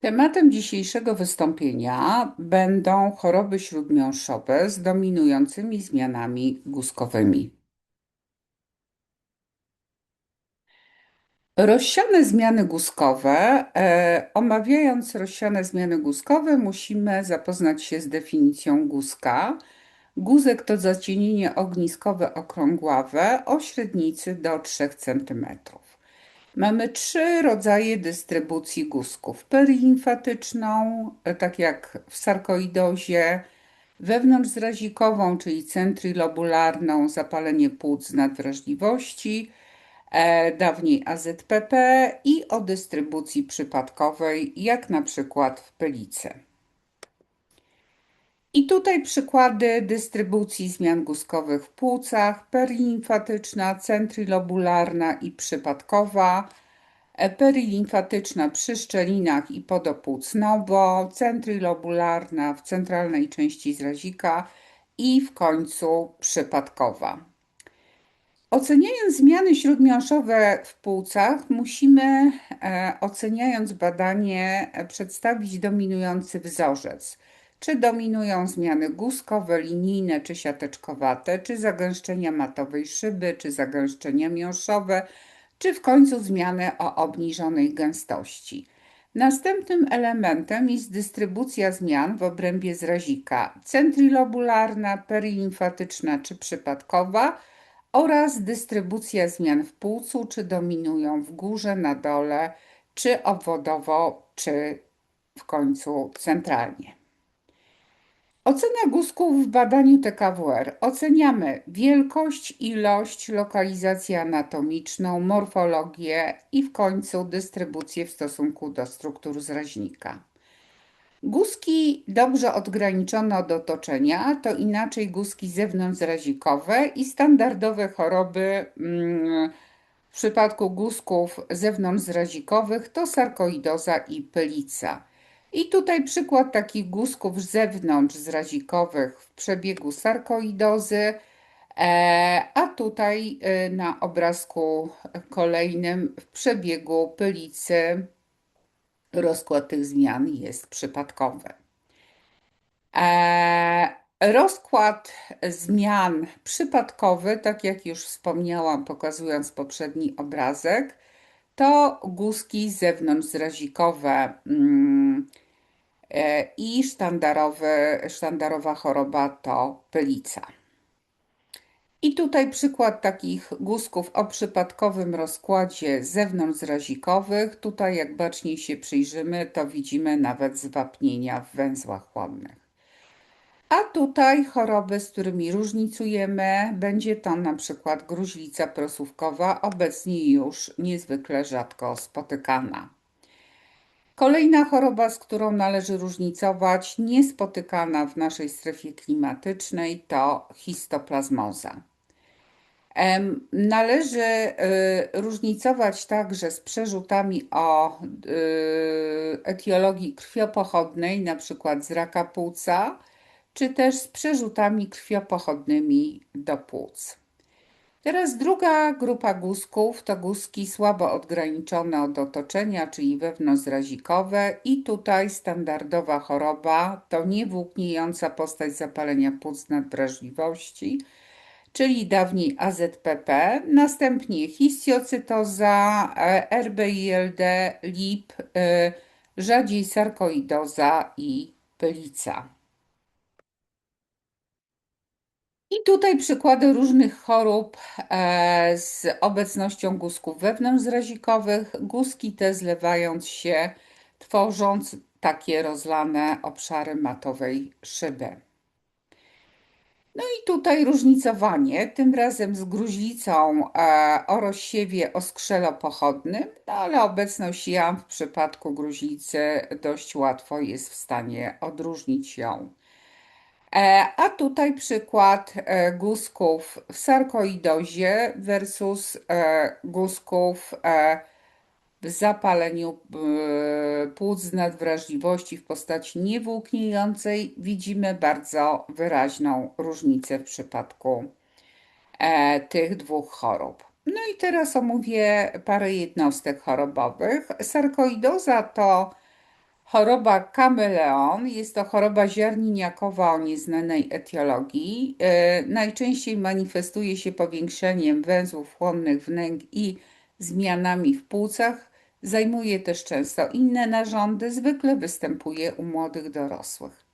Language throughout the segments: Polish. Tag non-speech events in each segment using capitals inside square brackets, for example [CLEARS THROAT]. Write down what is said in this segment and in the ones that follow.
Tematem dzisiejszego wystąpienia będą choroby śródmiąższowe z dominującymi zmianami guzkowymi. Rozsiane zmiany guzkowe. E, omawiając rozsiane zmiany guzkowe, musimy zapoznać się z definicją guzka. Guzek to zacienienie ogniskowe okrągławe o średnicy do 3 cm. Mamy trzy rodzaje dystrybucji guzków. Perilimfatyczną, e, tak jak w sarkoidozie, wewnątrzzrazikową, czyli centrilobularną, zapalenie płuc nadwrażliwości, e, dawniej AZPP i o dystrybucji przypadkowej, jak na przykład w pylice. I tutaj przykłady dystrybucji zmian guzkowych w płucach, perilimfatyczna, centrilobularna i przypadkowa, perilimfatyczna przy szczelinach i podopłucnowo, centrilobularna w centralnej części zrazika i w końcu przypadkowa. Oceniając zmiany śródmiąższowe w płucach, musimy, e, oceniając badanie, e, przedstawić dominujący wzorzec – czy dominują zmiany guzkowe, linijne czy siateczkowate, czy zagęszczenia matowej szyby, czy zagęszczenia miąższowe, czy w końcu zmiany o obniżonej gęstości. Następnym elementem jest dystrybucja zmian w obrębie zrazika centrilobularna, perilimfatyczna czy przypadkowa oraz dystrybucja zmian w płucu, czy dominują w górze, na dole, czy obwodowo, czy w końcu centralnie. Ocena guzków w badaniu TKWR. Oceniamy wielkość, ilość, lokalizację anatomiczną, morfologię i w końcu dystrybucję w stosunku do struktur zraźnika. Guzki dobrze odgraniczone od otoczenia to inaczej guzki zewnątrzzrazikowe i standardowe choroby mm, w przypadku guzków zewnątrzzrazikowych to sarkoidoza i pylica. I tutaj przykład takich guzków z zewnątrz zrazikowych w przebiegu sarkoidozy, e, a tutaj e, na obrazku kolejnym w przebiegu pylicy rozkład tych zmian jest przypadkowy. E, rozkład zmian przypadkowy, tak jak już wspomniałam, pokazując poprzedni obrazek, to guzki zewnątrzzrazikowe mm, e, i sztandarowy, sztandarowa choroba to pylica. I tutaj przykład takich guzków o przypadkowym rozkładzie zewnątrzzrazikowych. Tutaj jak baczniej się przyjrzymy, to widzimy nawet zwapnienia w węzłach chłonnych. A tutaj choroby, z którymi różnicujemy, będzie to na przykład gruźlica prosówkowa, obecnie już niezwykle rzadko spotykana. Kolejna choroba, z którą należy różnicować, niespotykana w naszej strefie klimatycznej, to histoplazmoza. Należy y, różnicować także z przerzutami o y, etiologii krwiopochodnej, np. z raka płuca, czy też z przerzutami krwiopochodnymi do płuc. Teraz druga grupa guzków to guzki słabo odgraniczone od otoczenia, czyli wewnątrzzrazikowe i tutaj standardowa choroba to niewłókniejąca postać zapalenia płuc nadwrażliwości, czyli dawniej AZPP, następnie histiocytoza, e, RBILD, LIP, e, rzadziej sarkoidoza i pylica. I tutaj przykłady różnych chorób e, z obecnością guzków wewnątrzzrazikowych. Guzki te zlewając się, tworząc takie rozlane obszary matowej szyby. No i tutaj różnicowanie, tym razem z gruźlicą e, o rozsiewie oskrzelopochodnym, no ale obecność jam w przypadku gruźlicy dość łatwo jest w stanie odróżnić ją a tutaj przykład e, guzków w sarkoidozie versus e, guzków w zapaleniu płuc z nadwrażliwości w postaci niewłókniejącej. Widzimy bardzo wyraźną różnicę w przypadku tych dwóch chorób. No i teraz omówię parę jednostek chorobowych. Sarkoidoza to Choroba kameleon jest to choroba ziarniniakowa o nieznanej etiologii. E, najczęściej manifestuje się powiększeniem węzłów chłonnych wnęk i zmianami w płucach. Zajmuje też często inne narządy, zwykle występuje u młodych dorosłych.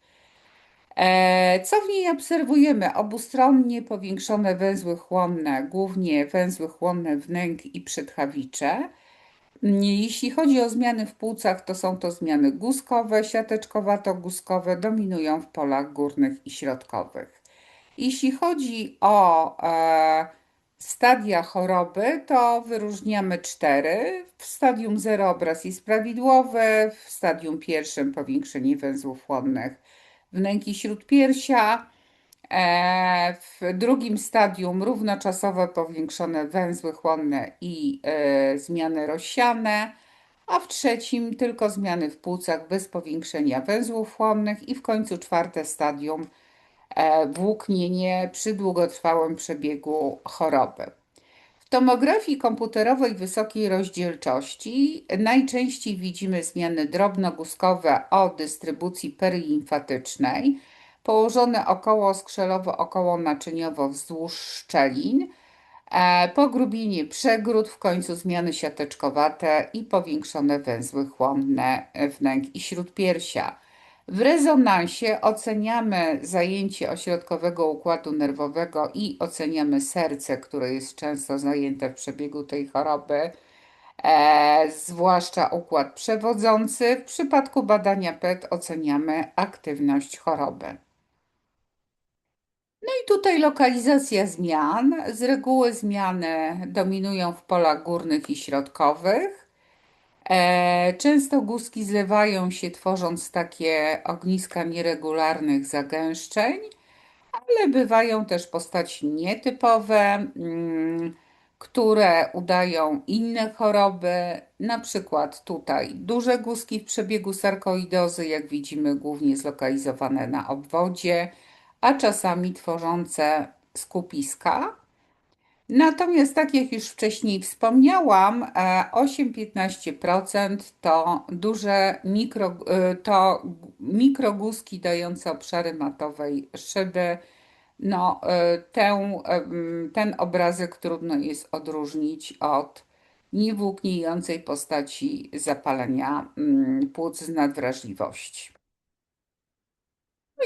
E, co w niej obserwujemy? Obustronnie powiększone węzły chłonne, głównie węzły chłonne wnęk i przedchawicze. Jeśli chodzi o zmiany w płucach, to są to zmiany guskowe, siateczkowato-guskowe, dominują w polach górnych i środkowych. Jeśli chodzi o e, stadia choroby, to wyróżniamy cztery. W stadium 0 obraz jest prawidłowy, w stadium pierwszym powiększenie węzłów chłonnych wnęki śródpiersia, w drugim stadium równoczasowo powiększone węzły chłonne i e, zmiany rozsiane, a w trzecim tylko zmiany w płucach bez powiększenia węzłów chłonnych i w końcu czwarte stadium e, włóknienie przy długotrwałym przebiegu choroby. W tomografii komputerowej wysokiej rozdzielczości najczęściej widzimy zmiany drobnoguzkowe o dystrybucji perilimfatycznej, położone około skrzelowo, około naczyniowo wzdłuż szczelin, e, pogrubienie przegród, w końcu zmiany siateczkowate i powiększone węzły chłonne wnęk i śródpiersia. W rezonansie oceniamy zajęcie ośrodkowego układu nerwowego i oceniamy serce, które jest często zajęte w przebiegu tej choroby, e, zwłaszcza układ przewodzący. W przypadku badania PET oceniamy aktywność choroby. No i tutaj lokalizacja zmian. Z reguły zmiany dominują w polach górnych i środkowych. E, często guzki zlewają się, tworząc takie ogniska nieregularnych zagęszczeń, ale bywają też postaci nietypowe, mm, które udają inne choroby. Na przykład tutaj duże guzki w przebiegu sarkoidozy, jak widzimy, głównie zlokalizowane na obwodzie, a czasami tworzące skupiska. Natomiast, tak jak już wcześniej wspomniałam, 8-15% e, to duże mikro, e, to dające obszary matowej szyby. No, e, ten, obrazek trudno jest odróżnić od niewłókniejącej postaci zapalenia płuc z nadwrażliwości.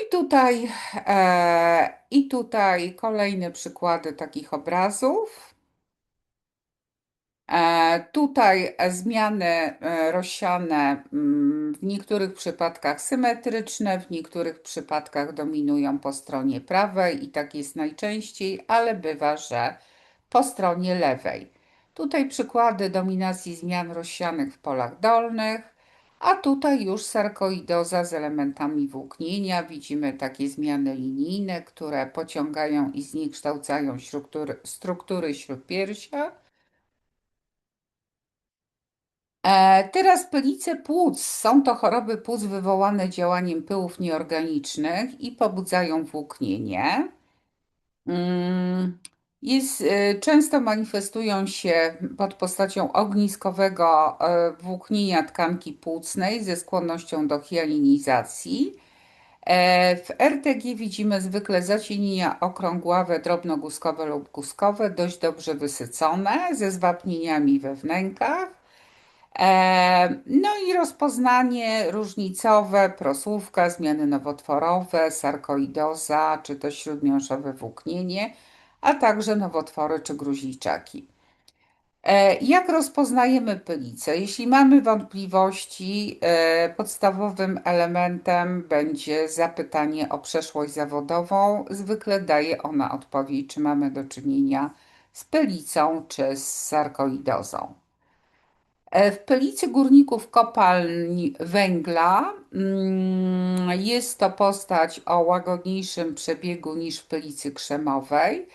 I tutaj, e, I tutaj kolejne przykłady takich obrazów. E, tutaj zmiany e, rozsiane mm, w niektórych przypadkach symetryczne, w niektórych przypadkach dominują po stronie prawej i tak jest najczęściej, ale bywa, że po stronie lewej. Tutaj przykłady dominacji zmian rozsianych w polach dolnych. A tutaj już sarkoidoza z elementami włóknienia. Widzimy takie zmiany linijne, które pociągają i zniekształcają struktury, struktury śródpiersia. E, teraz pylice płuc. Są to choroby płuc wywołane działaniem pyłów nieorganicznych i pobudzają włóknienie. Mm, jest, e, często manifestują się pod postacią ogniskowego e, włóknienia tkanki płucnej ze skłonnością do hialinizacji. E, w RTG widzimy zwykle zacienienia okrągławe, drobnoguzkowe lub guzkowe, dość dobrze wysycone, ze zwapnieniami we wnękach. No i rozpoznanie różnicowe, prosłówka, zmiany nowotworowe, sarkoidoza czy to śródmiąższowe włóknienie – a także nowotwory czy gruźliczaki. E, jak rozpoznajemy pylicę? Jeśli mamy wątpliwości, e, podstawowym elementem będzie zapytanie o przeszłość zawodową. Zwykle daje ona odpowiedź, czy mamy do czynienia z pylicą czy z sarkoidozą. E, w pylicy górników kopalni węgla mm, jest to postać o łagodniejszym przebiegu niż w pylicy krzemowej.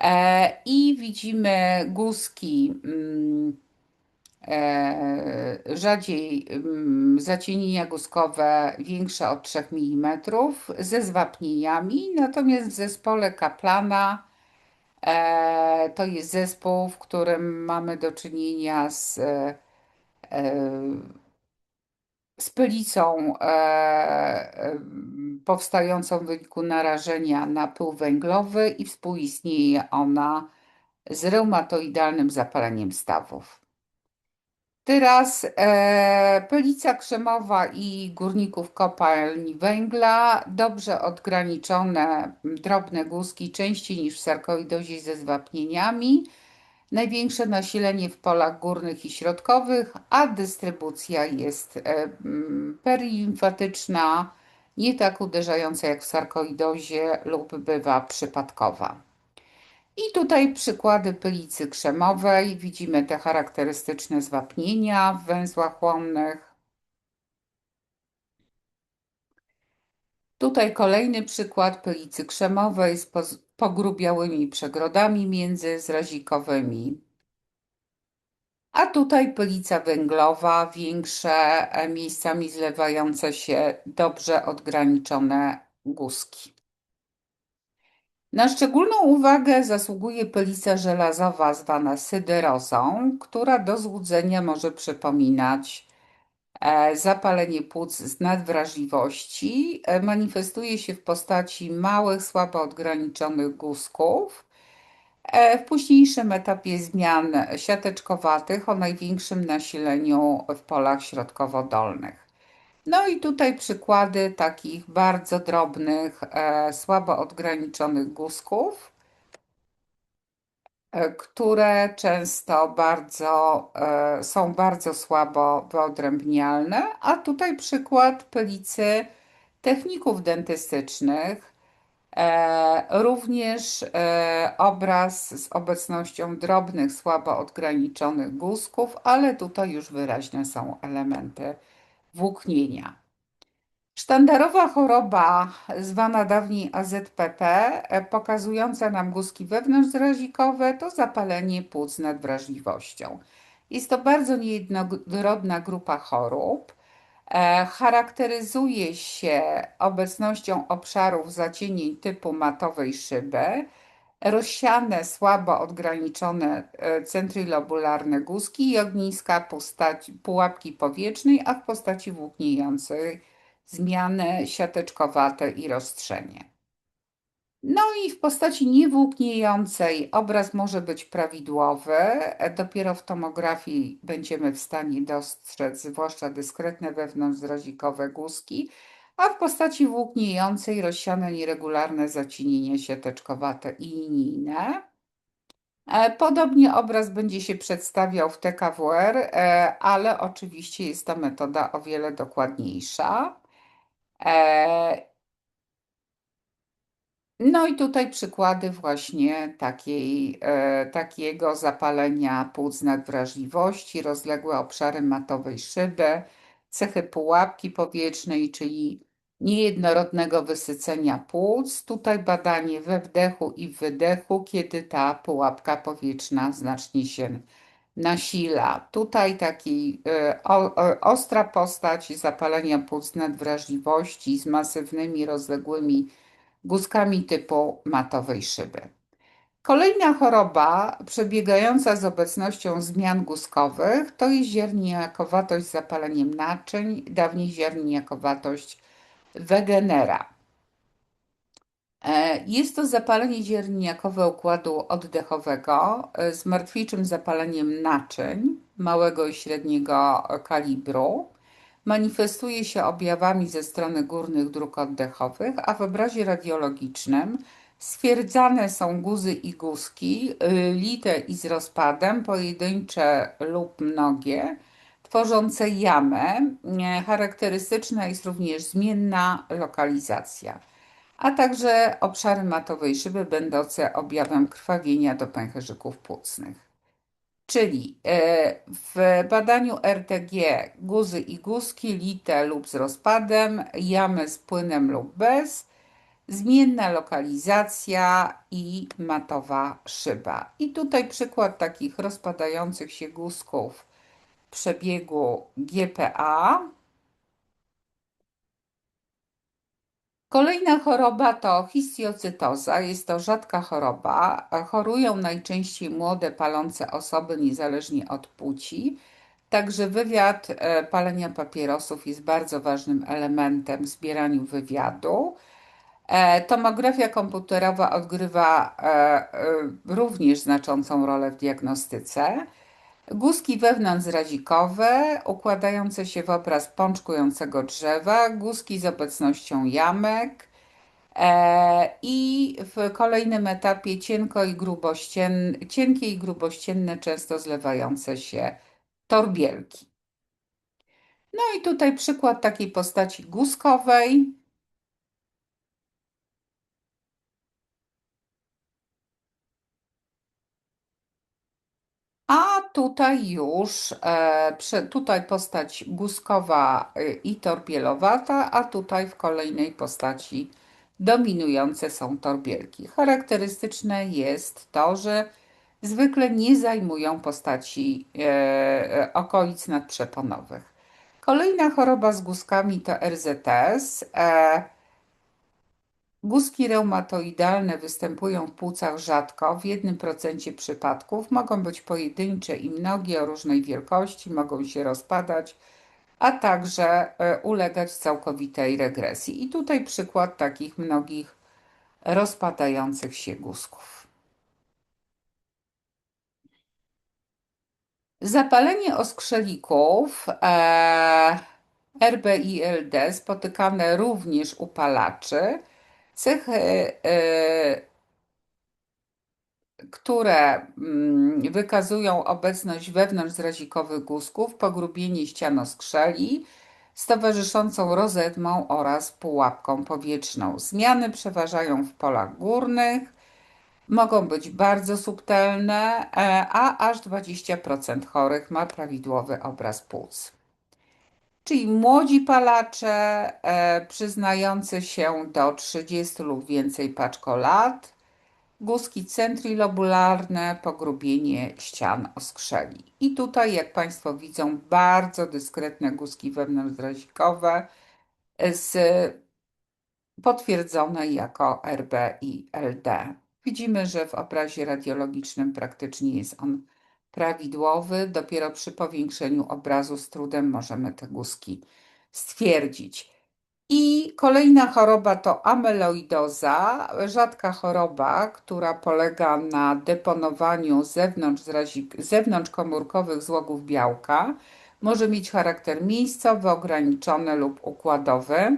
E, I widzimy guzki mm, e, rzadziej mm, zacienienia guzkowe większe od 3 mm ze zwapnieniami, natomiast w zespole Kaplana e, to jest zespół, w którym mamy do czynienia z z pylicą e, e, powstającą w wyniku narażenia na pył węglowy i współistnieje ona z reumatoidalnym zapaleniem stawów. Teraz e, pylica krzemowa i górników kopalni węgla, dobrze odgraniczone drobne guzki, częściej niż w sarkoidozie ze zwapnieniami, największe nasilenie w polach górnych i środkowych, a dystrybucja jest e, mm, perilimfatyczna, nie tak uderzająca jak w sarkoidozie lub bywa przypadkowa. I tutaj przykłady pylicy krzemowej. Widzimy te charakterystyczne zwapnienia w węzłach łomnych. Tutaj kolejny przykład pylicy krzemowej z pogrubiałymi przegrodami międzyzrazikowymi. A tutaj pylica węglowa, większe, e, miejscami zlewające się, dobrze odgraniczone guzki. Na szczególną uwagę zasługuje pylica żelazowa zwana syderozą, która do złudzenia może przypominać zapalenie płuc z nadwrażliwości. E, manifestuje się w postaci małych, słabo odgraniczonych guzków. E, w późniejszym etapie zmian siateczkowatych o największym nasileniu w polach środkowo-dolnych. No i tutaj przykłady takich bardzo drobnych, e, słabo odgraniczonych guzków, e, które często bardzo, e, są bardzo słabo wyodrębnialne, a tutaj przykład pylicy techników dentystycznych, e, również e, obraz z obecnością drobnych, słabo odgraniczonych guzków, ale tutaj już wyraźne są elementy włóknienia. Sztandarowa choroba, zwana dawniej AZPP, e, pokazująca nam guzki wewnątrzzrazikowe, to zapalenie płuc z nadwrażliwością. Jest to bardzo niejednorodna grupa chorób. E, charakteryzuje się obecnością obszarów zacienień typu matowej szyby, rozsiane, słabo odgraniczone e, centrilobularne guzki i ogniska postać, pułapki powietrznej, a w postaci włókniejącej zmiany siateczkowate i roztrzenie. No i w postaci niewłókniejącej obraz może być prawidłowy. Dopiero w tomografii będziemy w stanie dostrzec zwłaszcza dyskretne wewnątrzzrazikowe guzki, a w postaci włókniejącej rozsiane nieregularne zacienienie siateczkowate i linijne. E, podobnie obraz będzie się przedstawiał w TKWR, e, ale oczywiście jest to metoda o wiele dokładniejsza. E, no i tutaj przykłady właśnie takiej, e, takiego zapalenia płuc nadwrażliwości, rozległe obszary matowej szyby, cechy pułapki powietrznej, czyli niejednorodnego wysycenia płuc. Tutaj badanie we wdechu i wydechu, kiedy ta pułapka powietrzna znacznie się nasila. Tutaj taki y, ostra postać zapalenia płuc nadwrażliwości z masywnymi, rozległymi guzkami typu matowej szyby. Kolejna choroba przebiegająca z obecnością zmian guzkowych to jest zierniakowatość z zapaleniem naczyń, dawniej zierniakowatość Wegenera. E, jest to zapalenie zierniakowe układu oddechowego e, z martwiczym zapaleniem naczyń małego i średniego kalibru. Manifestuje się objawami ze strony górnych dróg oddechowych, a w obrazie radiologicznym stwierdzane są guzy i guzki, y, lite i z rozpadem, pojedyncze lub mnogie, tworzące jamę. Charakterystyczna jest również zmienna lokalizacja a także obszary matowej szyby będące objawem krwawienia do pęcherzyków płucnych. Czyli e, w badaniu RTG guzy i guzki, lite lub z rozpadem, jamy z płynem lub bez, zmienna lokalizacja i matowa szyba. I tutaj przykład takich rozpadających się guzków przebiegu GPA Kolejna choroba to histiocytoza. Jest to rzadka choroba. Chorują najczęściej młode, palące osoby, niezależnie od płci. Także wywiad e, palenia papierosów jest bardzo ważnym elementem w zbieraniu wywiadu. E, tomografia komputerowa odgrywa e, również znaczącą rolę w diagnostyce. Guzki wewnątrzrazikowe układające się w obraz pączkującego drzewa, guzki z obecnością jamek i w kolejnym etapie cienko i cienkie i grubościenne, często zlewające się torbielki. No i tutaj przykład takiej postaci guzkowej. A tutaj już, e, tutaj postać guzkowa e, i torbielowata, a tutaj w kolejnej postaci dominujące są torbielki. Charakterystyczne jest to, że zwykle nie zajmują postaci e, okolic nadprzeponowych. Kolejna choroba z guzkami to RZS. Guzki reumatoidalne występują w płucach rzadko, w 1% przypadków. Mogą być pojedyncze i mnogie o różnej wielkości, mogą się rozpadać, a także e, ulegać całkowitej regresji. I tutaj przykład takich mnogich rozpadających się guzków. Zapalenie oskrzelików e, RBILD spotykane również u palaczy Cechy, e, które mm, wykazują obecność wewnątrzzrazikowych guzków, pogrubienie ścianoskrzeli z towarzyszącą rozedmą oraz pułapką powietrzną. Zmiany przeważają w polach górnych, mogą być bardzo subtelne, e, a aż 20% chorych ma prawidłowy obraz płuc czyli młodzi palacze e, przyznający się do 30 lub więcej paczkolat, guzki centrilobularne, pogrubienie ścian oskrzeli. I tutaj, jak Państwo widzą, bardzo dyskretne guzki wewnątrzdrazikowe z potwierdzone jako RB i LD. Widzimy, że w obrazie radiologicznym praktycznie jest on prawidłowy. Dopiero przy powiększeniu obrazu z trudem możemy te guzki stwierdzić. I kolejna choroba to amyloidoza, rzadka choroba, która polega na deponowaniu zewnątrz, zewnątrzkomórkowych złogów białka. Może mieć charakter miejscowy, ograniczony lub układowy,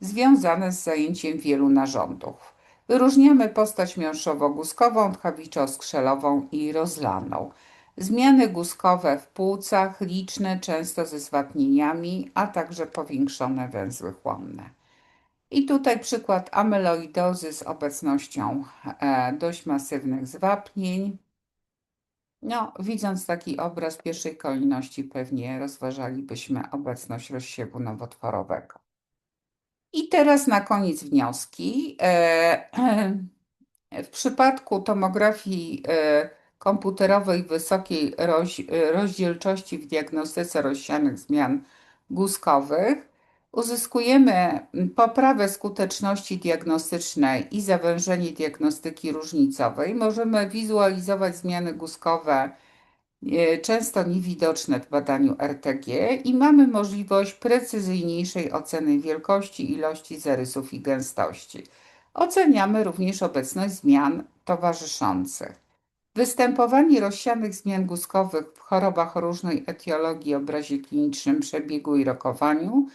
związane z zajęciem wielu narządów. Wyróżniamy postać miąższowo-guzkową, tchawiczo-skrzelową i rozlaną. Zmiany guzkowe w płucach, liczne, często ze zwapnieniami, a także powiększone węzły chłonne. I tutaj przykład amyloidozy z obecnością e, dość masywnych zwapnień. No, widząc taki obraz w pierwszej kolejności pewnie rozważalibyśmy obecność rozsiewu nowotworowego. I teraz na koniec wnioski. E, [CLEARS THROAT] w przypadku tomografii e, komputerowej wysokiej rozdzielczości w diagnostyce rozsianych zmian guzkowych uzyskujemy poprawę skuteczności diagnostycznej i zawężenie diagnostyki różnicowej. Możemy wizualizować zmiany guzkowe e, często niewidoczne w badaniu RTG i mamy możliwość precyzyjniejszej oceny wielkości, ilości zarysów i gęstości. Oceniamy również obecność zmian towarzyszących. Występowanie rozsianych zmian guzkowych w chorobach o różnej etiologii, obrazie klinicznym, przebiegu i rokowaniu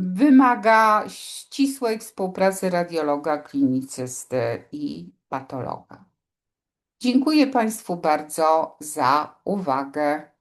wymaga ścisłej współpracy radiologa, klinicysty i patologa. Dziękuję Państwu bardzo za uwagę.